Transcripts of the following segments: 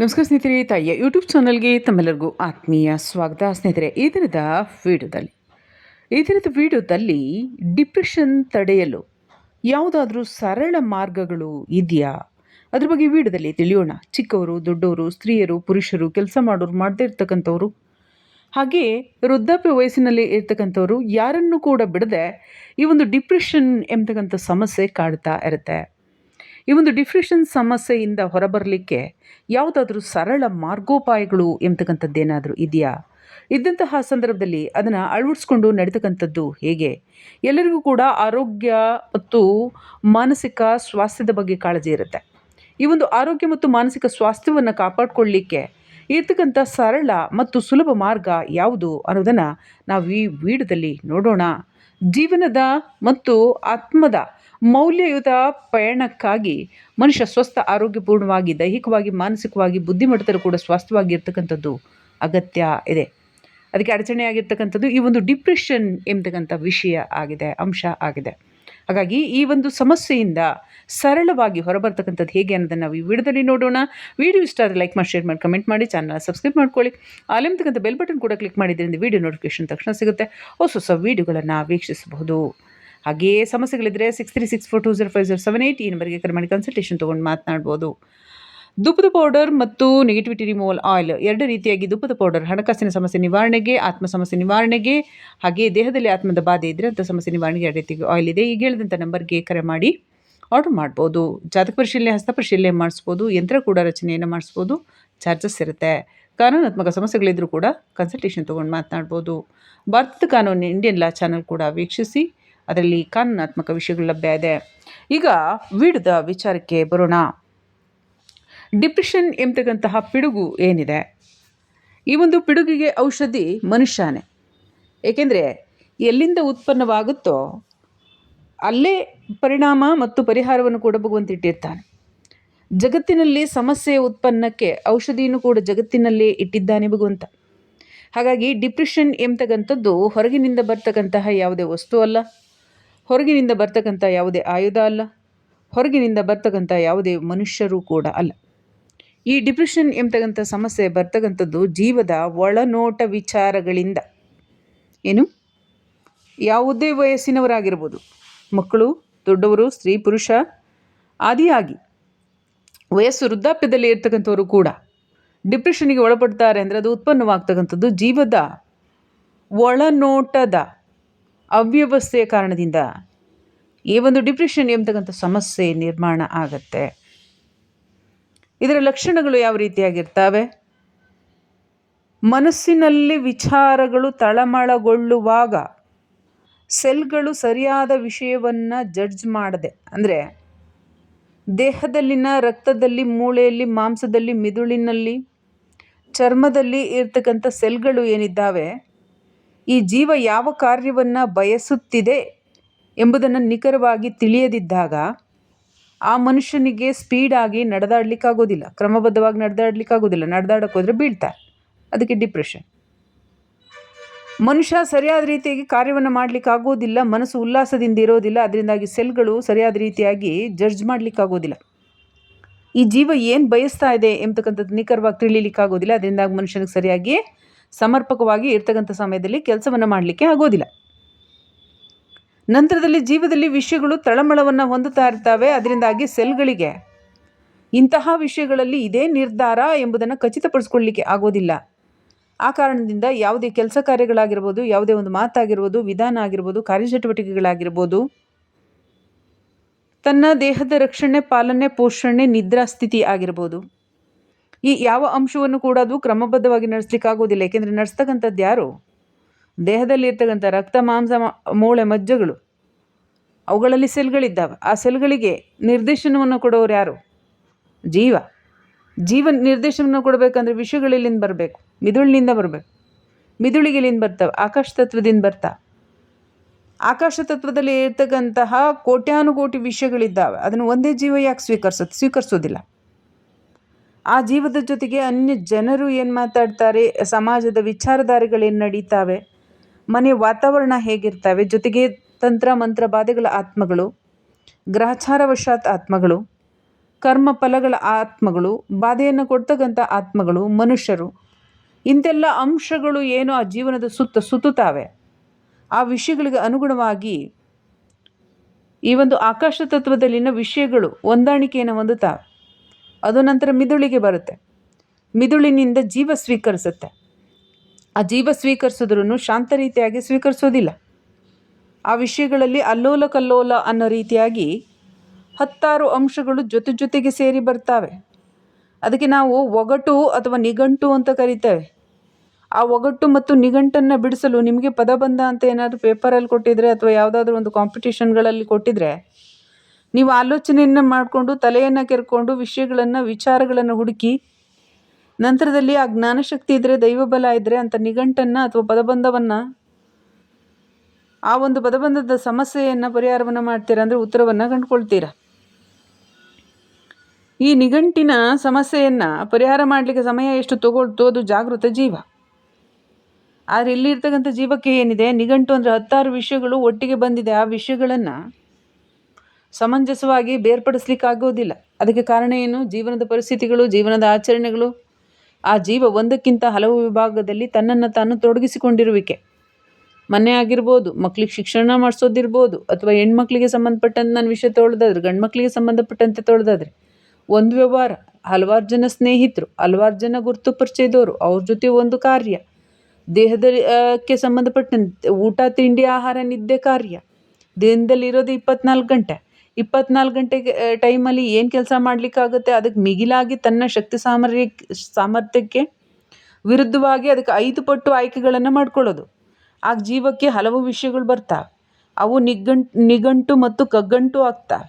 ನಮಸ್ಕಾರ ಸ್ನೇಹಿತರೆ, ತಾಯಿಯ ಯೂಟ್ಯೂಬ್ ಚಾನಲ್ಗೆ ತಮ್ಮೆಲ್ಲರಿಗೂ ಆತ್ಮೀಯ ಸ್ವಾಗತ. ಸ್ನೇಹಿತರೆ, ಈ ದಿನದ ವಿಡಿಯೋದಲ್ಲಿ, ಈ ದಿನದ ವಿಡಿಯೋದಲ್ಲಿ ಡಿಪ್ರೆಷನ್ ತಡೆಯಲು ಯಾವುದಾದ್ರೂ ಸರಳ ಮಾರ್ಗಗಳು ಇದೆಯಾ? ಅದ್ರ ಬಗ್ಗೆ ವಿಡಿಯೋದಲ್ಲಿ ತಿಳಿಯೋಣ. ಚಿಕ್ಕವರು, ದೊಡ್ಡವರು, ಸ್ತ್ರೀಯರು, ಪುರುಷರು, ಕೆಲಸ ಮಾಡೋರು, ಮಾಡದೇ ಇರ್ತಕ್ಕಂಥವ್ರು, ಹಾಗೆ ವೃದ್ಧಾಪ್ಯ ವಯಸ್ಸಿನಲ್ಲಿ ಇರ್ತಕ್ಕಂಥವ್ರು, ಯಾರನ್ನು ಕೂಡ ಬಿಡದೆ ಈ ಒಂದು ಡಿಪ್ರೆಷನ್ ಎಂಬತಕ್ಕಂಥ ಸಮಸ್ಯೆ ಕಾಡ್ತಾ ಇರುತ್ತೆ. ಈ ಒಂದು ಡಿಫ್ರೆಷನ್ ಸಮಸ್ಯೆಯಿಂದ ಹೊರಬರಲಿಕ್ಕೆ ಯಾವುದಾದ್ರೂ ಸರಳ ಮಾರ್ಗೋಪಾಯಗಳು ಎಂಬತಕ್ಕಂಥದ್ದೇನಾದರೂ ಇದೆಯಾ? ಇದ್ದಂತಹ ಸಂದರ್ಭದಲ್ಲಿ ಅದನ್ನು ಅಳವಡಿಸ್ಕೊಂಡು ನಡೀತಕ್ಕಂಥದ್ದು ಹೇಗೆ? ಎಲ್ಲರಿಗೂ ಕೂಡ ಆರೋಗ್ಯ ಮತ್ತು ಮಾನಸಿಕ ಸ್ವಾಸ್ಥ್ಯದ ಬಗ್ಗೆ ಕಾಳಜಿ ಇರುತ್ತೆ. ಈ ಒಂದು ಆರೋಗ್ಯ ಮತ್ತು ಮಾನಸಿಕ ಸ್ವಾಸ್ಥ್ಯವನ್ನು ಕಾಪಾಡಿಕೊಳ್ಳಿಕ್ಕೆ ಇರ್ತಕ್ಕಂಥ ಸರಳ ಮತ್ತು ಸುಲಭ ಮಾರ್ಗ ಯಾವುದು ಅನ್ನೋದನ್ನು ನಾವು ಈ ವಿಡಿಯೋದಲ್ಲಿ ನೋಡೋಣ. ಜೀವನದ ಮತ್ತು ಆತ್ಮದ ಮೌಲ್ಯಯುತ ಪಯಣಕ್ಕಾಗಿ ಮನುಷ್ಯ ಸ್ವಸ್ಥ, ಆರೋಗ್ಯಪೂರ್ಣವಾಗಿ, ದೈಹಿಕವಾಗಿ, ಮಾನಸಿಕವಾಗಿ, ಬುದ್ಧಿಮಟ್ಟದಲ್ಲೂ ಕೂಡ ಸ್ವಾಸ್ಥ್ಯವಾಗಿ ಇರ್ತಕ್ಕಂಥದ್ದು ಅಗತ್ಯ ಇದೆ. ಅದಕ್ಕೆ ಅಡಚಣೆ ಆಗಿರ್ತಕ್ಕಂಥದ್ದು ಈ ಒಂದು ಡಿಪ್ರೆಷನ್ ಎಂಬತಕ್ಕಂಥ ವಿಷಯ ಆಗಿದೆ, ಅಂಶ ಆಗಿದೆ. ಹಾಗಾಗಿ ಈ ಒಂದು ಸಮಸ್ಯೆಯಿಂದ ಸರಳವಾಗಿ ಹೊರಬರ್ತಕ್ಕಂಥದ್ದು ಹೇಗೆ ಅನ್ನೋದನ್ನು ನಾವು ಈ ವಿಡಿಯೋದಲ್ಲಿ ನೋಡೋಣ. ವಿಡಿಯೋ ಇಷ್ಟ ಆದರೆ ಲೈಕ್ ಮಾಡಿ, ಶೇರ್ ಮಾಡಿ, ಕಮೆಂಟ್ ಮಾಡಿ, ಚಾನಲ್ ಸಬ್ಸ್ಕ್ರೈಬ್ ಮಾಡ್ಕೊಳ್ಳಿ. ಅಲ್ಲಿರ್ತಕ್ಕಂಥ ಬೆಲ್ ಬಟನ್ ಕೂಡ ಕ್ಲಿಕ್ ಮಾಡಿದ್ರಿಂದ ವಿಡಿಯೋ ನೋಟಿಫಿಕೇಶನ್ ತಕ್ಷಣ ಸಿಗುತ್ತೆ. ಹೊಸ ಹೊಸ ವೀಡಿಯೋಗಳನ್ನು ವೀಕ್ಷಿಸಬಹುದು. ಹಾಗೆಯೇ ಸಮಸ್ಯೆಗಳಿದ್ದರೆ six three six four two zero five zero seven eight ಈ ನಂಬರ್ಗೆ ಕರೆ ಮಾಡಿ ಕನ್ಸಲ್ಟೇಷನ್ ತೊಗೊಂಡು ಮಾತನಾಡ್ಬೋದು. ದುಪ್ಪದ ಪೌಡರ್ ಮತ್ತು ನೆಗೆಟಿವಿಟಿ ರಿಮೂವಲ್ ಆಯಿಲ್ ಎರಡು ರೀತಿಯಾಗಿ ದುಪ್ಪದ ಪೌಡರ್ ಹಣಕಾಸಿನ ಸಮಸ್ಯೆ ನಿವಾರಣೆಗೆ, ಆತ್ಮ ಸಮಸ್ಯೆ ನಿವಾರಣೆಗೆ, ಹಾಗೆ ದೇಹದಲ್ಲಿ ಆತ್ಮದ ಬಾಧೆ ಇದ್ದರೆ ಅಂಥ ಸಮಸ್ಯೆ ನಿವಾರಣೆಗೆ ಎರಡು ರೀತಿಗೆ ಆಯಿಲ್ ಇದೆ. ಈಗ ಹೇಳಿದಂಥ ನಂಬರ್ಗೆ ಕರೆ ಮಾಡಿ ಆರ್ಡರ್ ಮಾಡ್ಬೋದು. ಜಾತಕ ಪರಿಶೀಲನೆ, ಹಸ್ತ ಪರಿಶೀಲನೆ ಮಾಡಿಸ್ಬೋದು. ಯಂತ್ರ ಕೂಡ ರಚನೆಯನ್ನು ಮಾಡಿಸ್ಬೋದು. ಚಾರ್ಜಸ್ ಇರುತ್ತೆ. ಕಾನೂನಾತ್ಮಕ ಸಮಸ್ಯೆಗಳಿದ್ದರೂ ಕೂಡ ಕನ್ಸಲ್ಟೇಷನ್ ತೊಗೊಂಡು ಮಾತನಾಡ್ಬೋದು. ಭಾರತದ ಕಾನೂನು ಇಂಡಿಯನ್ ಲಾ ಚಾನಲ್ ಕೂಡ ವೀಕ್ಷಿಸಿ. ಅದರಲ್ಲಿ ಕಾನೂನಾತ್ಮಕ ವಿಷಯಗಳು ಲಭ್ಯ ಇದೆ. ಈಗ ವಿಡದ ವಿಚಾರಕ್ಕೆ ಬರೋಣ. ಡಿಪ್ರೆಷನ್ ಎಂಬತಕ್ಕಂತಹ ಪಿಡುಗು ಏನಿದೆ? ಈ ಒಂದು ಪಿಡುಗಿಗೆ ಔಷಧಿ ಮನುಷ್ಯನೇ. ಏಕೆಂದರೆ ಎಲ್ಲಿಂದ ಉತ್ಪನ್ನವಾಗುತ್ತೋ ಅಲ್ಲೇ ಪರಿಣಾಮ ಮತ್ತು ಪರಿಹಾರವನ್ನು ಕೂಡ ಭಗವಂತ ಇಟ್ಟಿರ್ತಾನೆ. ಜಗತ್ತಿನಲ್ಲಿ ಸಮಸ್ಯೆಯ ಉತ್ಪನ್ನಕ್ಕೆ ಔಷಧಿಯನ್ನು ಕೂಡ ಜಗತ್ತಿನಲ್ಲೇ ಇಟ್ಟಿದ್ದಾನೆ ಭಗವಂತ. ಹಾಗಾಗಿ ಡಿಪ್ರೆಷನ್ ಎಂಬತಕ್ಕಂಥದ್ದು ಹೊರಗಿನಿಂದ ಬರ್ತಕ್ಕಂತಹ ಯಾವುದೇ ವಸ್ತು ಅಲ್ಲ. ಹೊರಗಿನಿಂದ ಬರ್ತಕ್ಕಂಥ ಯಾವುದೇ ಆಯುಧ ಅಲ್ಲ, ಹೊರಗಿನಿಂದ ಬರ್ತಕ್ಕಂಥ ಯಾವುದೇ ಮನುಷ್ಯರು ಕೂಡ ಅಲ್ಲ. ಈ ಡಿಪ್ರೆಷನ್ ಎಂಬತಕ್ಕಂಥ ಸಮಸ್ಯೆ ಬರ್ತಕ್ಕಂಥದ್ದು ಜೀವದ ಒಳನೋಟ ವಿಚಾರಗಳಿಂದ. ಏನು? ಯಾವುದೇ ವಯಸ್ಸಿನವರಾಗಿರ್ಬೋದು. ಮಕ್ಕಳು, ದೊಡ್ಡವರು, ಸ್ತ್ರೀ, ಪುರುಷ, ಆದಿಯಾಗಿ. ವಯಸ್ಸು ವೃದ್ಧಾಪ್ಯದಲ್ಲಿ ಇರ್ತಕ್ಕಂಥವರು ಕೂಡ ಡಿಪ್ರೆಷನ್ಗೆ ಒಳಪಡ್ತಾರೆ ಅಂದರೆ ಅದು ಉತ್ಪನ್ನವಾಗ್ತಕ್ಕಂಥದ್ದು ಜೀವದ ಒಳನೋಟದ ಅವ್ಯವಸ್ಥೆಯ ಕಾರಣದಿಂದ ಈ ಒಂದು ಡಿಪ್ರೆಷನ್ ಎಂಬತಕ್ಕಂಥ ಸಮಸ್ಯೆ ನಿರ್ಮಾಣ ಆಗತ್ತೆ. ಇದರ ಲಕ್ಷಣಗಳು ಯಾವ ರೀತಿಯಾಗಿರ್ತವೆ? ಮನಸ್ಸಿನಲ್ಲಿ ವಿಚಾರಗಳು ತಳಮಳಗೊಳ್ಳುವಾಗ ಸೆಲ್ಗಳು ಸರಿಯಾದ ವಿಷಯವನ್ನು ಜಡ್ಜ್ ಮಾಡದೆ, ಅಂದರೆ ದೇಹದಲ್ಲಿನ ರಕ್ತದಲ್ಲಿ, ಮೂಳೆಯಲ್ಲಿ, ಮಾಂಸದಲ್ಲಿ, ಮಿದುಳಿನಲ್ಲಿ, ಚರ್ಮದಲ್ಲಿ ಇರ್ತಕ್ಕಂಥ ಸೆಲ್ಗಳು ಏನಿದ್ದಾವೆ? ಈ ಜೀವ ಯಾವ ಕಾರ್ಯವನ್ನು ಬಯಸುತ್ತಿದೆ ಎಂಬುದನ್ನು ನಿಖರವಾಗಿ ತಿಳಿಯದಿದ್ದಾಗ ಆ ಮನುಷ್ಯನಿಗೆ ಸ್ಪೀಡಾಗಿ ನಡೆದಾಡಲಿಕ್ಕಾಗೋದಿಲ್ಲ. ಕ್ರಮಬದ್ಧವಾಗಿ ನಡೆದಾಡಲಿಕ್ಕಾಗೋದಿಲ್ಲ. ನಡೆದಾಡಕ್ಕೆ ಹೋದರೆ ಬೀಳ್ತಾರೆ. ಅದಕ್ಕೆ ಡಿಪ್ರೆಷನ್ ಮನುಷ್ಯ ಸರಿಯಾದ ರೀತಿಯಾಗಿ ಕಾರ್ಯವನ್ನು ಮಾಡಲಿಕ್ಕಾಗೋದಿಲ್ಲ. ಮನಸ್ಸು ಉಲ್ಲಾಸದಿಂದ ಇರೋದಿಲ್ಲ. ಅದರಿಂದಾಗಿ ಸೆಲ್ಗಳು ಸರಿಯಾದ ರೀತಿಯಾಗಿ ಜಡ್ಜ್ ಮಾಡಲಿಕ್ಕಾಗೋದಿಲ್ಲ. ಈ ಜೀವ ಏನು ಬಯಸ್ತಾ ಇದೆ ಎಂಬತಕ್ಕಂಥದ್ದು ನಿಖರವಾಗಿ ತಿಳಿಲಿಕ್ಕಾಗೋದಿಲ್ಲ. ಅದರಿಂದಾಗಿ ಮನುಷ್ಯನಿಗೆ ಸರಿಯಾಗಿ ಸಮರ್ಪಕವಾಗಿ ಇರ್ತಕ್ಕಂಥ ಸಮಯದಲ್ಲಿ ಕೆಲಸವನ್ನು ಮಾಡಲಿಕ್ಕೆ ಆಗೋದಿಲ್ಲ. ನಂತರದಲ್ಲಿ ಜೀವದಲ್ಲಿ ವಿಷಯಗಳು ತಳಮಳವನ್ನು ಹೊಂದುತ್ತಾ ಇರ್ತವೆ. ಅದರಿಂದಾಗಿ ಸೆಲ್ಗಳಿಗೆ ಇಂತಹ ವಿಷಯಗಳಲ್ಲಿ ಇದೇ ನಿರ್ಧಾರ ಎಂಬುದನ್ನು ಖಚಿತಪಡಿಸ್ಕೊಳ್ಳಿಕ್ಕೆ ಆಗೋದಿಲ್ಲ. ಆ ಕಾರಣದಿಂದ ಯಾವುದೇ ಕೆಲಸ ಕಾರ್ಯಗಳಾಗಿರ್ಬೋದು, ಯಾವುದೇ ಒಂದು ಮಾತಾಗಿರ್ಬೋದು, ವಿಧಾನ ಆಗಿರ್ಬೋದು, ಕಾರ್ಯಚಟುವಟಿಕೆಗಳಾಗಿರ್ಬೋದು, ತನ್ನ ದೇಹದ ರಕ್ಷಣೆ, ಪಾಲನೆ, ಪೋಷಣೆ, ನಿದ್ರಾ ಸ್ಥಿತಿ ಆಗಿರ್ಬೋದು ಈ ಯಾವ ಅಂಶವನ್ನು ಕೂಡ ಅದು ಕ್ರಮಬದ್ಧವಾಗಿ ನಡೆಸ್ಲಿಕ್ಕಾಗೋದಿಲ್ಲ ಏಕೆಂದರೆ ನಡೆಸ್ತಕ್ಕಂಥದ್ದು ಯಾರು? ದೇಹದಲ್ಲಿ ಇರ್ತಕ್ಕಂಥ ರಕ್ತ, ಮಾಂಸ ಮೂಳೆ, ಮಜ್ಜಗಳು. ಅವುಗಳಲ್ಲಿ ಸೆಲ್ಗಳಿದ್ದಾವೆ. ಆ ಸೆಲ್ಗಳಿಗೆ ನಿರ್ದೇಶನವನ್ನು ಕೊಡೋರು ಯಾರು? ಜೀವ. ಜೀವ ನಿರ್ದೇಶನವನ್ನು ಕೊಡಬೇಕಂದ್ರೆ ವಿಷಯಗಳೆಲ್ಲಿಂದ ಬರಬೇಕು. ಮಿದುಳಿನಿಂದ ಬರಬೇಕು. ಮಿದುಳಿಗೆ ಬರ್ತವೆ? ಆಕಾಶ ತತ್ವದಿಂದ ಬರ್ತಾ ಆಕಾಶ ತತ್ವದಲ್ಲಿ ಇರ್ತಕ್ಕಂತಹ ಕೋಟ್ಯಾನುಕೋಟಿ ವಿಷಯಗಳಿದ್ದಾವೆ. ಅದನ್ನು ಒಂದೇ ಜೀವ ಯಾಕೆ ಸ್ವೀಕರಿಸುತ್ತೆ ಸ್ವೀಕರಿಸೋದಿಲ್ಲ. ಆ ಜೀವದ ಜೊತೆಗೆ ಅನ್ಯ ಜನರು ಏನು ಮಾತಾಡ್ತಾರೆ, ಸಮಾಜದ ವಿಚಾರಧಾರೆಗಳೇನು ನಡೀತಾವೆ, ಮನೆ ವಾತಾವರಣ ಹೇಗಿರ್ತವೆ, ಜೊತೆಗೆ ತಂತ್ರ, ಮಂತ್ರ, ಬಾಧೆಗಳ ಆತ್ಮಗಳು, ಗ್ರಹಚಾರವಶಾತ್ ಆತ್ಮಗಳು, ಕರ್ಮ ಫಲಗಳ ಆತ್ಮಗಳು, ಬಾಧೆಯನ್ನು ಕೊಡ್ತಕ್ಕಂಥ ಆತ್ಮಗಳು, ಮನುಷ್ಯರು, ಇಂತೆಲ್ಲ ಅಂಶಗಳು ಏನು ಆ ಜೀವನದ ಸುತ್ತ ಸುತ್ತುತ್ತಾವೆ ಆ ವಿಷಯಗಳಿಗೆ ಅನುಗುಣವಾಗಿ ಈ ಒಂದು ಆಕಾಶ ತತ್ವದಲ್ಲಿನ ವಿಷಯಗಳು, ಹೊಂದಾಣಿಕೆಯನ್ನು ಹೊಂದುತ್ತಾವೆ. ಅದು ನಂತರ ಮಿದುಳಿಗೆ ಬರುತ್ತೆ. ಮಿದುಳಿನಿಂದ ಜೀವ ಸ್ವೀಕರಿಸುತ್ತೆ. ಆ ಜೀವ ಸ್ವೀಕರಿಸಿದ್ರೂ ಶಾಂತ ರೀತಿಯಾಗಿ ಸ್ವೀಕರಿಸೋದಿಲ್ಲ. ಆ ವಿಷಯಗಳಲ್ಲಿ ಅಲ್ಲೋಲ ಕಲ್ಲೋಲ ಅನ್ನೋ ರೀತಿಯಾಗಿ ಹತ್ತಾರು ಅಂಶಗಳು ಜೊತೆ ಜೊತೆಗೆ ಸೇರಿ ಬರ್ತಾವೆ. ಅದಕ್ಕೆ ನಾವು ಒಗಟು ಅಥವಾ ನಿಘಂಟು ಅಂತ ಕರಿತೇವೆ. ಆ ಒಗಟು ಮತ್ತು ನಿಘಂಟನ್ನು ಬಿಡಿಸಲು ನಿಮಗೆ ಪದಬಂಧ ಅಂತ ಏನಾದರೂ ಪೇಪರಲ್ಲಿ ಕೊಟ್ಟಿದ್ರೆ ಅಥವಾ ಯಾವುದಾದ್ರೂ ಒಂದು ಕಾಂಪಿಟೇಷನ್ಗಳಲ್ಲಿ ಕೊಟ್ಟಿದ್ರೆ ನೀವು ಆಲೋಚನೆಯನ್ನು ಮಾಡಿಕೊಂಡು ತಲೆಯನ್ನು ಕೆರ್ಕೊಂಡು ವಿಷಯಗಳನ್ನು, ವಿಚಾರಗಳನ್ನು ಹುಡುಕಿ, ನಂತರದಲ್ಲಿ ಆ ಜ್ಞಾನಶಕ್ತಿ ಇದ್ದರೆ ದೈವಬಲ ಇದ್ದರೆ ಅಂತ ನಿಘಂಟನ್ನು ಅಥವಾ ಪದಬಂಧವನ್ನು, ಆ ಒಂದು ಪದಬಂಧದ ಸಮಸ್ಯೆಯನ್ನು, ಪರಿಹಾರವನ್ನು ಮಾಡ್ತೀರಾ ಅಂದರೆ ಉತ್ತರವನ್ನು ಕಂಡುಕೊಳ್ತೀರಾ? ಈ ನಿಘಂಟಿನ ಸಮಸ್ಯೆಯನ್ನು ಪರಿಹಾರ ಮಾಡಲಿಕ್ಕೆ ಸಮಯ ಎಷ್ಟು ತಗೊಳ್ತು ಅದು ಜಾಗೃತ ಜೀವ. ಆದರೆ ಇಲ್ಲಿರ್ತಕ್ಕಂಥ ಜೀವಕ್ಕೆ ಏನಿದೆ? ನಿಘಂಟು ಅಂದರೆ ಹತ್ತಾರು ವಿಷಯಗಳು ಒಟ್ಟಿಗೆ ಬಂದಿದೆ. ಆ ವಿಷಯಗಳನ್ನು ಸಮಂಜಸವಾಗಿ ಬೇರ್ಪಡಿಸ್ಲಿಕ್ಕಾಗೋದಿಲ್ಲ ಅದಕ್ಕೆ ಕಾರಣ ಏನು? ಜೀವನದ ಪರಿಸ್ಥಿತಿಗಳು, ಜೀವನದ ಆಚರಣೆಗಳು, ಆ ಜೀವ ಒಂದಕ್ಕಿಂತ ಹಲವು ವಿಭಾಗದಲ್ಲಿ ತನ್ನನ್ನು ತಾನು ತೊಡಗಿಸಿಕೊಂಡಿರುವಿಕೆ. ಮನೆ ಆಗಿರ್ಬೋದು, ಮಕ್ಳಿಗೆ ಶಿಕ್ಷಣ ಮಾಡಿಸೋದಿರ್ಬೋದು, ಅಥವಾ ಹೆಣ್ಮಕ್ಳಿಗೆ ಸಂಬಂಧಪಟ್ಟಂತೆ ನಾನು ವಿಷಯ ತೊಳೆದಾದ್ರೆ ಗಂಡು ಮಕ್ಕಳಿಗೆ ಸಂಬಂಧಪಟ್ಟಂತೆ ತೊಳೆದಾದ್ರೆ, ಒಂದು ವ್ಯವಹಾರ, ಹಲವಾರು ಜನ ಸ್ನೇಹಿತರು, ಹಲವಾರು ಜನ ಗುರುತು ಪರಿಚಯದವರು, ಅವ್ರ ಜೊತೆ ಒಂದು ಕಾರ್ಯ ದೇಹದಕ್ಕೆ ಕ್ಕೆ ಸಂಬಂಧಪಟ್ಟಂತೆ ಊಟ, ತಿಂಡಿ, ಆಹಾರ, ನಿದ್ದೆ, ಕಾರ್ಯ ದೇಹದಲ್ಲಿರೋದು ಇಪ್ಪತ್ನಾಲ್ಕು ಗಂಟೆ. ಇಪ್ಪತ್ನಾಲ್ಕು ಗಂಟೆಗೆ ಟೈಮಲ್ಲಿ ಏನು ಕೆಲಸ ಮಾಡಲಿಕ್ಕಾಗುತ್ತೆ? ಅದಕ್ಕೆ ಮಿಗಿಲಾಗಿ ತನ್ನ ಶಕ್ತಿ ಸಾಮರ್ಥ್ಯ ಸಾಮರ್ಥ್ಯಕ್ಕೆ ವಿರುದ್ಧವಾಗಿ ಅದಕ್ಕೆ ಐದು ಪಟ್ಟು ಆಯ್ಕೆಗಳನ್ನು ಮಾಡ್ಕೊಳ್ಳೋದು. ಆಗ ಜೀವಕ್ಕೆ ಹಲವು ವಿಷಯಗಳು ಬರ್ತಾವೆ. ಅವು ನಿಗಂಟು ನಿಘಂಟು ಮತ್ತು ಕಗ್ಗಂಟು ಆಗ್ತಾವೆ.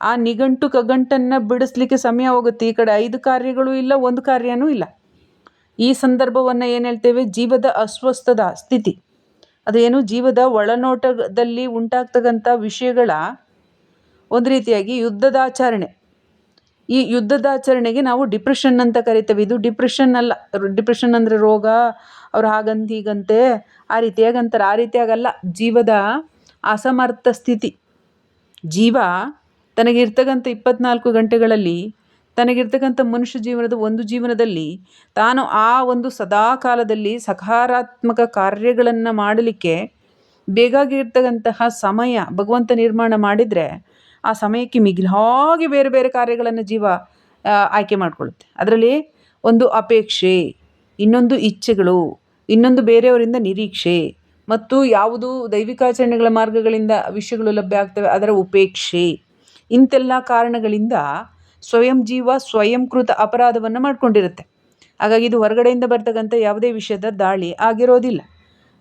ಆ ನಿಘಂಟು ಕಗ್ಗಂಟನ್ನು ಬಿಡಿಸ್ಲಿಕ್ಕೆ ಸಮಯ ಹೋಗುತ್ತೆ. ಈ ಕಡೆ ಐದು ಕಾರ್ಯಗಳು ಇಲ್ಲ, ಒಂದು ಕಾರ್ಯನೂ ಇಲ್ಲ. ಈ ಸಂದರ್ಭವನ್ನು ಏನು ಹೇಳ್ತೇವೆ? ಜೀವದ ಅಸ್ವಸ್ಥದ ಸ್ಥಿತಿ. ಅದೇನು? ಜೀವದ ಒಳನೋಟದಲ್ಲಿ ಉಂಟಾಗ್ತಕ್ಕಂಥ ವಿಷಯಗಳ ಒಂದು ರೀತಿಯಾಗಿ ಯುದ್ಧದಾಚರಣೆ. ಈ ಯುದ್ಧದಾಚರಣೆಗೆ ನಾವು ಡಿಪ್ರೆಷನ್ ಅಂತ ಕರಿತೇವೆ. ಇದು ಡಿಪ್ರೆಷನ್ ಅಲ್ಲ. ಡಿಪ್ರೆಷನ್ ಅಂದರೆ ರೋಗ, ಅವ್ರು ಹಾಗಂತ ಹೀಗಂತೆ, ಆ ರೀತಿಯಾಗಿ ಅಂತಾರೆ. ಆ ರೀತಿಯಾಗಲ್ಲ. ಜೀವದ ಅಸಮರ್ಥ ಸ್ಥಿತಿ. ಜೀವ ತನಗಿರ್ತಕ್ಕಂಥ ಇಪ್ಪತ್ನಾಲ್ಕು ಗಂಟೆಗಳಲ್ಲಿ, ತನಗಿರ್ತಕ್ಕಂಥ ಮನುಷ್ಯ ಜೀವನದ ಒಂದು ಜೀವನದಲ್ಲಿ, ತಾನು ಆ ಒಂದು ಸದಾ ಕಾಲದಲ್ಲಿ ಸಕಾರಾತ್ಮಕ ಕಾರ್ಯಗಳನ್ನು ಮಾಡಲಿಕ್ಕೆ ಬೇಕಾಗಿರ್ತಕ್ಕಂತಹ ಸಮಯ ಭಗವಂತ ನಿರ್ಮಾಣ ಮಾಡಿದರೆ ಆ ಸಮಯಕ್ಕೆ ಮಿಗಿಲಾಗಿ ಬೇರೆ ಬೇರೆ ಕಾರ್ಯಗಳನ್ನು ಜೀವ ಆಯ್ಕೆ ಮಾಡಿಕೊಳ್ಳುತ್ತೆ. ಅದರಲ್ಲಿ ಒಂದು ಅಪೇಕ್ಷೆ, ಇನ್ನೊಂದು ಇಚ್ಛೆಗಳು, ಇನ್ನೊಂದು ಬೇರೆಯವರಿಂದ ನಿರೀಕ್ಷೆ ಮತ್ತು ಯಾವುದು ದೈವಿಕಾಚರಣೆಗಳ ಮಾರ್ಗಗಳಿಂದ ವಿಷಯಗಳು ಲಭ್ಯ ಆಗ್ತವೆ ಅದರ ಉಪೇಕ್ಷೆ. ಇಂತೆಲ್ಲ ಕಾರಣಗಳಿಂದ ಸ್ವಯಂ ಜೀವ ಸ್ವಯಂಕೃತ ಅಪರಾಧವನ್ನು ಮಾಡಿಕೊಂಡಿರುತ್ತೆ. ಹಾಗಾಗಿ ಇದು ಹೊರಗಡೆಯಿಂದ ಬರ್ತಕ್ಕಂಥ ಯಾವುದೇ ವಿಷಯದ ದಾಳಿ ಆಗಿರೋದಿಲ್ಲ.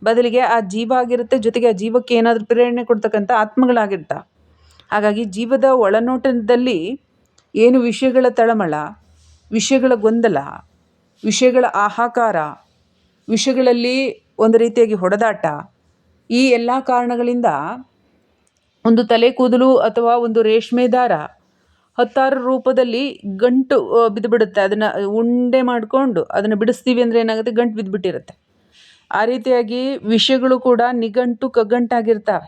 ಬದಲಿಗೆ ಆ ಜೀವ ಆಗಿರುತ್ತೆ ಜೊತೆಗೆ ಆ ಜೀವಕ್ಕೆ ಏನಾದರೂ ಪ್ರೇರಣೆ ಕೊಡ್ತಕ್ಕಂಥ ಆತ್ಮಗಳಾಗಿರ್ತಾವೆ. ಹಾಗಾಗಿ ಜೀವದ ಒಳನೋಟದಲ್ಲಿ ಏನು ವಿಷಯಗಳ ತಳಮಳ, ವಿಷಯಗಳ ಗೊಂದಲ, ವಿಷಯಗಳ ಆಹಾಕಾರ, ವಿಷಯಗಳಲ್ಲಿ ಒಂದು ರೀತಿಯಾಗಿ ಹೊಡೆದಾಟ, ಈ ಎಲ್ಲ ಕಾರಣಗಳಿಂದ ಒಂದು ತಲೆ ಕೂದಲು ಅಥವಾ ಒಂದು ರೇಷ್ಮೆ ದಾರ ಹತ್ತಾರು ರೂಪದಲ್ಲಿ ಗಂಟು ಬಿದ್ದುಬಿಡುತ್ತೆ. ಅದನ್ನು ಉಂಡೆ ಮಾಡಿಕೊಂಡು ಅದನ್ನು ಬಿಡಿಸ್ತೀವಿ ಅಂದರೆ ಏನಾಗುತ್ತೆ? ಗಂಟು ಬಿದ್ದುಬಿಟ್ಟಿರುತ್ತೆ. ಆ ರೀತಿಯಾಗಿ ವಿಷಯಗಳು ಕೂಡ ನಿಘಂಟು, ಕಗ್ಗಂಟಾಗಿರ್ತವೆ.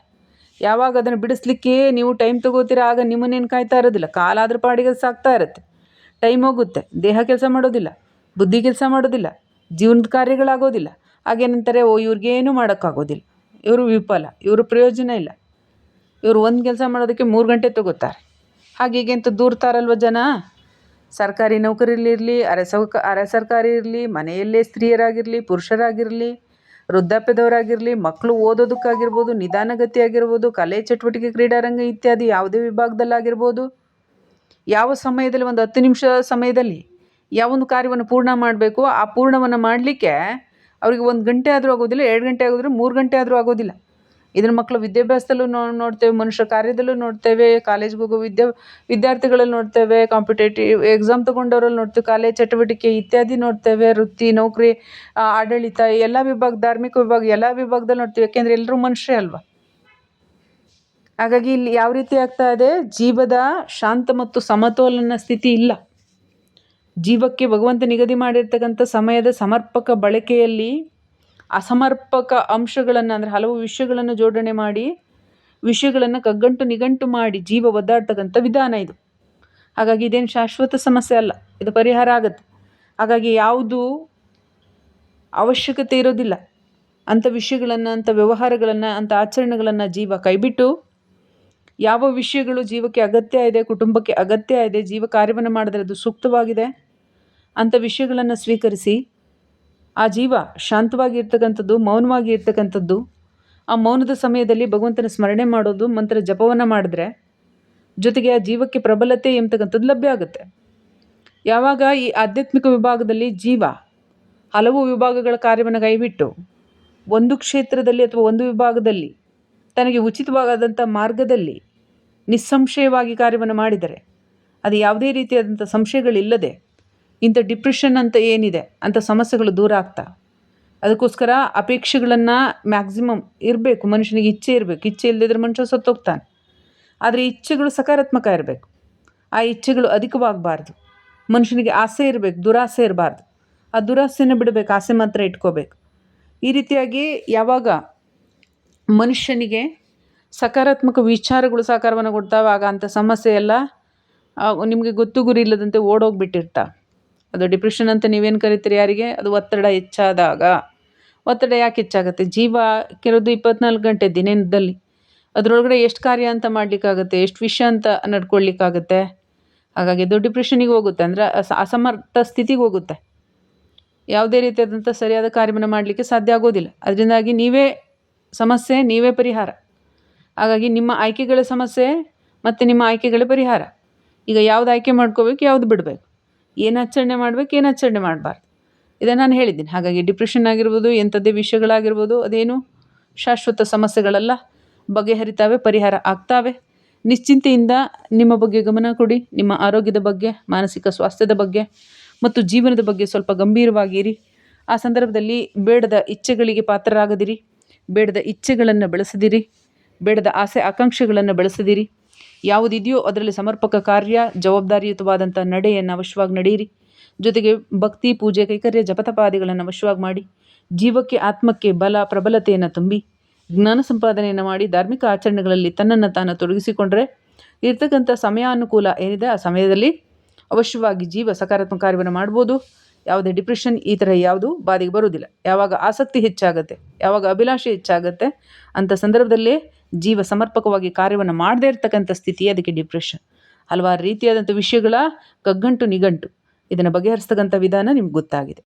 ಯಾವಾಗ ಅದನ್ನು ಬಿಡಿಸ್ಲಿಕ್ಕೆ ನೀವು ಟೈಮ್ ತಗೋತೀರ? ಆಗ ನಿಮ್ಮನ್ನೇನು ಕಾಯ್ತಾ ಇರೋದಿಲ್ಲ. ಕಾಲಾದ್ರ ಪಾಡಿಗೆ ಸಾಕ್ತಾ ಇರುತ್ತೆ. ಟೈಮ್ ಹೋಗುತ್ತೆ. ದೇಹ ಕೆಲಸ ಮಾಡೋದಿಲ್ಲ. ಬುದ್ಧಿ ಕೆಲಸ ಮಾಡೋದಿಲ್ಲ. ಜೀವನದ ಕಾರ್ಯಗಳಾಗೋದಿಲ್ಲ. ಹಾಗೇನಂತಾರೆ, ಓ, ಇವ್ರಿಗೇನು ಮಾಡೋಕ್ಕಾಗೋದಿಲ್ಲ. ಇವರು ವಿಫಲ. ಇವರು ಪ್ರಯೋಜನ ಇಲ್ಲ. ಇವರು ಒಂದು ಕೆಲಸ ಮಾಡೋದಕ್ಕೆ ಮೂರು ಗಂಟೆ ತಗೋತಾರೆ. ಹಾಗೆ ಹೀಗೆ ಅಂತ ದೂರ್ತಾರಲ್ವ ಜನ? ಸರ್ಕಾರಿ ನೌಕರಿಲಿರಲಿ ಅರೆ ಸೌಕ, ಅರೆ ಸರ್ಕಾರಿ ಇರಲಿ, ಮನೆಯಲ್ಲೇ ಸ್ತ್ರೀಯರಾಗಿರಲಿ, ಪುರುಷರಾಗಿರಲಿ ವೃದ್ಧಾಪ್ಯದವರಾಗಿರಲಿ ಮಕ್ಕಳು ಓದೋದಕ್ಕಾಗಿರ್ಬೋದು ನಿಧಾನಗತಿ ಆಗಿರ್ಬೋದು ಕಲೆ ಚಟುವಟಿಕೆ, ಕ್ರೀಡಾರಂಗ ಇತ್ಯಾದಿ ಯಾವುದೇ ವಿಭಾಗದಲ್ಲಾಗಿರ್ಬೋದು, ಯಾವ ಸಮಯದಲ್ಲಿ ಒಂದು ಹತ್ತು ನಿಮಿಷ ಸಮಯದಲ್ಲಿ ಯಾವೊಂದು ಕಾರ್ಯವನ್ನು ಪೂರ್ಣ ಮಾಡಬೇಕು, ಆ ಪೂರ್ಣವನ್ನು ಮಾಡಲಿಕ್ಕೆ ಅವರಿಗೆ ಒಂದು ಗಂಟೆ ಆದರೂ ಆಗೋದಿಲ್ಲ, ಎರಡು ಗಂಟೆ ಆಗೋದಿಲ್ಲ, ಮೂರು ಗಂಟೆ ಆದರೂ ಆಗೋದಿಲ್ಲ. ಇದನ್ನು ಮಕ್ಕಳು ವಿದ್ಯಾಭ್ಯಾಸದಲ್ಲೂ ನೋಡ್ತೇವೆ, ಮನುಷ್ಯ ಕಾರ್ಯದಲ್ಲೂ ನೋಡ್ತೇವೆ ಕಾಲೇಜ್ಗೆ ಹೋಗೋ ವಿದ್ಯಾ ವಿದ್ಯಾರ್ಥಿಗಳಲ್ಲಿ ನೋಡ್ತೇವೆ ಕಾಂಪಿಟೇಟಿವ್ ಎಕ್ಸಾಮ್ ತಗೊಂಡವರಲ್ಲಿ ನೋಡ್ತೇವೆ ಕಾಲೇಜ್ ಚಟುವಟಿಕೆ ಇತ್ಯಾದಿ ನೋಡ್ತೇವೆ, ವೃತ್ತಿ, ನೌಕರಿ ಆಡಳಿತ ಎಲ್ಲ ವಿಭಾಗ, ಧಾರ್ಮಿಕ ವಿಭಾಗ ಎಲ್ಲ ವಿಭಾಗದಲ್ಲಿ ನೋಡ್ತೀವಿ, ಯಾಕೆಂದರೆ ಎಲ್ಲರೂ ಮನುಷ್ಯ ಅಲ್ವಾ? ಹಾಗಾಗಿ ಇಲ್ಲಿ ಯಾವ ರೀತಿ ಆಗ್ತಾ ಇದೆ? ಜೀವದ ಶಾಂತ ಮತ್ತು ಸಮತೋಲನ ಸ್ಥಿತಿ ಇಲ್ಲ. ಜೀವಕ್ಕೆ ಭಗವಂತ ನಿಗದಿ ಮಾಡಿರ್ತಕ್ಕಂಥ ಸಮಯದ ಸಮರ್ಪಕ ಬಳಕೆಯಲ್ಲಿ ಅಸಮರ್ಪಕ ಅಂಶಗಳನ್ನು, ಅಂದರೆ ಹಲವು ವಿಷಯಗಳನ್ನು ಜೋಡಣೆ ಮಾಡಿ, ವಿಷಯಗಳನ್ನು ಕಗ್ಗಂಟು ನಿಘಂಟು ಮಾಡಿ ಜೀವ ಒದ್ದಾಡ್ತಕ್ಕಂಥ ವಿಧಾನ ಇದು. ಹಾಗಾಗಿ ಇದೇನು ಶಾಶ್ವತ ಸಮಸ್ಯೆ ಅಲ್ಲ, ಇದು ಪರಿಹಾರ ಆಗುತ್ತೆ. ಹಾಗಾಗಿ ಯಾವುದು ಅವಶ್ಯಕತೆ ಇರೋದಿಲ್ಲ. ಅಂಥ ವಿಷಯಗಳನ್ನು, ಅಂಥ ವ್ಯವಹಾರಗಳನ್ನು, ಅಂಥ ಆಚರಣೆಗಳನ್ನು ಜೀವ ಕೈಬಿಟ್ಟು, ಯಾವ ವಿಷಯಗಳು ಜೀವಕ್ಕೆ ಅಗತ್ಯ ಇದೆ, ಕುಟುಂಬಕ್ಕೆ ಅಗತ್ಯ ಇದೆ, ಜೀವ ಕಾರ್ಯವನ್ನು ಮಾಡಿದ್ರೆ ಅದು ಸೂಕ್ತವಾಗಿದೆ, ಅಂಥ ವಿಷಯಗಳನ್ನು ಸ್ವೀಕರಿಸಿ ಆ ಜೀವ ಶಾಂತವಾಗಿ ಇರ್ತಕ್ಕಂಥದ್ದು ಮೌನವಾಗಿ ಇರ್ತಕ್ಕಂಥದ್ದು ಆ ಮೌನದ ಸಮಯದಲ್ಲಿ ಭಗವಂತನ ಸ್ಮರಣೆ ಮಾಡೋದು, ಮಂತ್ರ ಜಪವನ್ನು ಮಾಡಿದ್ರೆ ಜೊತೆಗೆ ಆ ಜೀವಕ್ಕೆ ಪ್ರಬಲತೆ ಎಂಬತಕ್ಕಂಥದ್ದು ಲಭ್ಯ ಆಗುತ್ತೆ. ಯಾವಾಗ ಈ ಆಧ್ಯಾತ್ಮಿಕ ವಿಭಾಗದಲ್ಲಿ ಜೀವ ಹಲವು ವಿಭಾಗಗಳ ಕಾರ್ಯವನ್ನು ಕೈಬಿಟ್ಟು ಒಂದು ಕ್ಷೇತ್ರದಲ್ಲಿ ಅಥವಾ ಒಂದು ವಿಭಾಗದಲ್ಲಿ ತನಗೆ ಉಚಿತವಾದಂಥ ಮಾರ್ಗದಲ್ಲಿ ನಿಸ್ಸಂಶಯವಾಗಿ ಕಾರ್ಯವನ್ನು ಮಾಡಿದರೆ, ಅದು ಯಾವುದೇ ರೀತಿಯಾದಂಥ ಸಂಶಯಗಳಿಲ್ಲದೆ ಇಂಥ ಡಿಪ್ರೆಷನ್ ಅಂತ ಏನಿದೆ, ಅಂಥ ಸಮಸ್ಯೆಗಳು ದೂರ ಆಗ್ತಾ. ಅದಕ್ಕೋಸ್ಕರ ಅಪೇಕ್ಷೆಗಳನ್ನು ಮ್ಯಾಕ್ಸಿಮಮ್ ಇರಬೇಕು, ಮನುಷ್ಯನಿಗೆ ಇಚ್ಛೆ ಇರಬೇಕು. ಇಚ್ಛೆ ಇಲ್ಲದಿದ್ದರೆ ಮನುಷ್ಯ ಸತ್ತೋಗ್ತಾನೆ. ಆದರೆ ಇಚ್ಛೆಗಳು ಸಕಾರಾತ್ಮಕ ಇರಬೇಕು. ಆ ಇಚ್ಛೆಗಳು ಅಧಿಕವಾಗಬಾರ್ದು. ಮನುಷ್ಯನಿಗೆ ಆಸೆ ಇರಬೇಕು, ದುರಾಸೆ ಇರಬಾರ್ದು. ಆ ದುರಾಸೆನ ಬಿಡಬೇಕು, ಆಸೆ ಮಾತ್ರ ಇಟ್ಕೋಬೇಕು. ಈ ರೀತಿಯಾಗಿ ಯಾವಾಗ ಮನುಷ್ಯನಿಗೆ ಸಕಾರಾತ್ಮಕ ವಿಚಾರಗಳು ಸಹಕಾರವನ್ನು ಕೊಡ್ತಾವೆ, ಆಗ ಅಂಥ ಸಮಸ್ಯೆ ಎಲ್ಲ ನಿಮಗೆ ಗೊತ್ತು ಗುರಿ ಇಲ್ಲದಂತೆ ಓಡೋಗ್ಬಿಟ್ಟಿರ್ತಾವೆ ಅದು ಡಿಪ್ರೆಷನ್ ಅಂತ ನೀವೇನು ಕರಿತೀರಿ ಯಾರಿಗೆ? ಅದು ಒತ್ತಡ ಹೆಚ್ಚಾದಾಗ. ಒತ್ತಡ ಯಾಕೆ ಹೆಚ್ಚಾಗುತ್ತೆ? ಜೀವ ಕೆಲವೊಂದು ಇಪ್ಪತ್ನಾಲ್ಕು ಗಂಟೆ ದಿನದಲ್ಲಿ. ಅದರೊಳಗಡೆ ಎಷ್ಟು ಕಾರ್ಯ ಅಂತ ಮಾಡಲಿಕ್ಕಾಗತ್ತೆ? ಎಷ್ಟು ವಿಷಯ ಅಂತ ನಡ್ಕೊಳ್ಲಿಕ್ಕಾಗುತ್ತೆ? ಹಾಗಾಗಿ ಅದು ಡಿಪ್ರೆಷನಿಗೆ ಹೋಗುತ್ತೆ. ಅಂದರೆ ಅಸ, ಅಸಮರ್ಥ ಸ್ಥಿತಿಗೆ ಹೋಗುತ್ತೆ. ಯಾವುದೇ ರೀತಿಯಾದಂಥ ಸರಿಯಾದ ಕಾರ್ಯವನ್ನು ಮಾಡಲಿಕ್ಕೆ ಸಾಧ್ಯ ಆಗೋದಿಲ್ಲ. ಅದರಿಂದಾಗಿ ನೀವೇ ಸಮಸ್ಯೆ, ನೀವೇ ಪರಿಹಾರ. ಹಾಗಾಗಿ ನಿಮ್ಮ ಆಯ್ಕೆಗಳ ಸಮಸ್ಯೆ ಮತ್ತು ನಿಮ್ಮ ಆಯ್ಕೆಗಳ ಪರಿಹಾರ. ಈಗ ಯಾವ್ದು ಆಯ್ಕೆ ಮಾಡ್ಕೋಬೇಕು, ಯಾವ್ದು ಬಿಡಬೇಕು? ಏನು ಆಚರಣೆ ಮಾಡ್ಬೇಕು, ಏನು ಆಚರಣೆ ಮಾಡಬಾರ್ದು. ಇದನ್ನು ನಾನು ಹೇಳಿದ್ದೀನಿ. ಹಾಗಾಗಿ ಡಿಪ್ರೆಷನ್ ಆಗಿರ್ಬೋದು ಎಂಥದ್ದೇ ವಿಷಯಗಳಾಗಿರ್ಬೋದು, ಅದೇನು ಶಾಶ್ವತ ಸಮಸ್ಯೆಗಳೆಲ್ಲ, ಬಗೆಹರಿತಾವೆ, ಪರಿಹಾರ ಆಗ್ತಾವೆ. ನಿಶ್ಚಿಂತೆಯಿಂದ ನಿಮ್ಮ ಬಗ್ಗೆ ಗಮನ ಕೊಡಿ, ನಿಮ್ಮ ಆರೋಗ್ಯದ ಬಗ್ಗೆ, ಮಾನಸಿಕ ಸ್ವಾಸ್ಥ್ಯದ ಬಗ್ಗೆ, ಮತ್ತು ಜೀವನದ ಬಗ್ಗೆ ಸ್ವಲ್ಪ ಗಂಭೀರವಾಗಿರಿ. ಆ ಸಂದರ್ಭದಲ್ಲಿ ಬೇಡದ ಇಚ್ಛೆಗಳಿಗೆ ಪಾತ್ರರಾಗದಿರಿ. ಬೇಡದ ಇಚ್ಛೆಗಳನ್ನು ಬೆಳೆಸದಿರಿ. ಬೇಡದ ಆಸೆ, ಆಕಾಂಕ್ಷೆಗಳನ್ನು ಬೆಳೆಸದಿರಿ. ಯಾವುದಿದೆಯೋ ಅದರಲ್ಲಿ ಸಮರ್ಪಕ ಕಾರ್ಯ ಜವಾಬ್ದಾರಿಯುತವಾದಂಥ ನಡೆಯನ್ನು ಅವಶ್ಯವಾಗಿ ನಡೆಯಿರಿ. ಜೊತೆಗೆ ಭಕ್ತಿ, ಪೂಜೆ, ಕೈಕರ್ಯ, ಜಪತಪಾದಿಗಳನ್ನು ಅವಶ್ಯವಾಗಿ ಮಾಡಿ. ಜೀವಕ್ಕೆ, ಆತ್ಮಕ್ಕೆ ಬಲ, ಪ್ರಬಲತೆಯನ್ನು ತುಂಬಿ. ಜ್ಞಾನ ಸಂಪಾದನೆಯನ್ನು ಮಾಡಿ ಧಾರ್ಮಿಕ ಆಚರಣೆಗಳಲ್ಲಿ ತನ್ನನ್ನು ತಾನು ತೊಡಗಿಸಿಕೊಂಡ್ರೆ ಇರ್ತಕ್ಕಂಥ ಸಮಯಾನುಕೂಲ ಏನಿದೆ, ಆ ಸಮಯದಲ್ಲಿ ಅವಶ್ಯವಾಗಿ ಜೀವ ಸಕಾರಾತ್ಮಕ ಕಾರ್ಯವನ್ನು ಮಾಡ್ಬೋದು. ಯಾವುದೇ ಡಿಪ್ರೆಷನ್ ಈ ಥರ ಯಾವುದು ಬಾಧೆಗೆ ಬರುವುದಿಲ್ಲ. ಯಾವಾಗ ಆಸಕ್ತಿ ಹೆಚ್ಚಾಗುತ್ತೆ, ಯಾವಾಗ ಅಭಿಲಾಷೆ ಹೆಚ್ಚಾಗುತ್ತೆ ಅಂಥ ಸಂದರ್ಭದಲ್ಲೇ ಜೀವ ಸಮರ್ಪಕವಾಗಿ ಕಾರ್ಯವನ್ನು ಮಾಡದೇ ಇರತಕ್ಕಂಥ ಸ್ಥಿತಿ ಅದಕ್ಕೆ ಡಿಪ್ರೆಷನ್ ಹಲವಾರು ರೀತಿಯಾದಂಥ ವಿಷಯಗಳ ಕಗ್ಗಂಟು ನಿಘಂಟು ಇದನ್ನು ಬಗೆಹರಿಸ್ತಕ್ಕಂಥ ವಿಧಾನ ನಿಮ್ಗೆ ಗೊತ್ತಾಗಿದೆ.